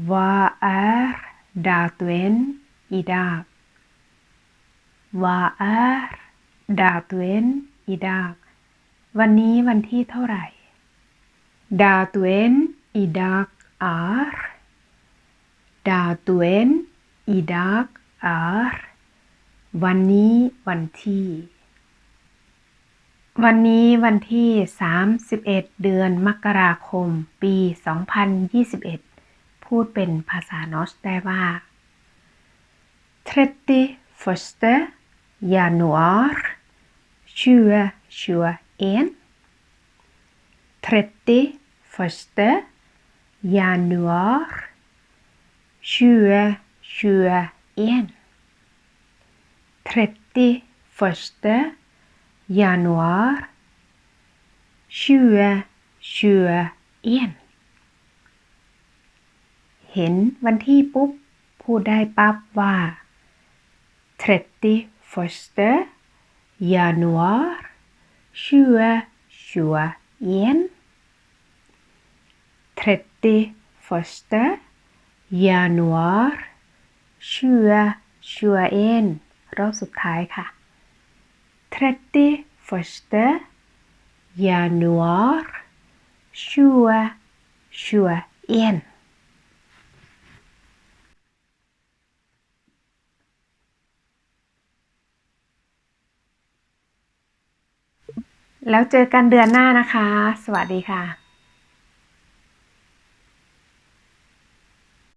Vad är datumen idag? Vad är datumen idag? วันนี้วันที่เท่าไหร่ Datumen idag är Datumen idag är วันนี้วันที่ วันนี้วันที่ 31 เดือนมกราคม ปี 2021 พูดเป็นภาษานอสได้ว่า 31 januar 2021 31 januar 2021 31 januar 2021 เห็นวันที่ปุ๊บ พูดได้ปั๊บว่า 31 januar 2021 31 januar 2021รอบสุดท้ายค่ะ 31 januar 2021 แล้วเจอกันเดือนหน้านะคะ สวัสดีค่ะ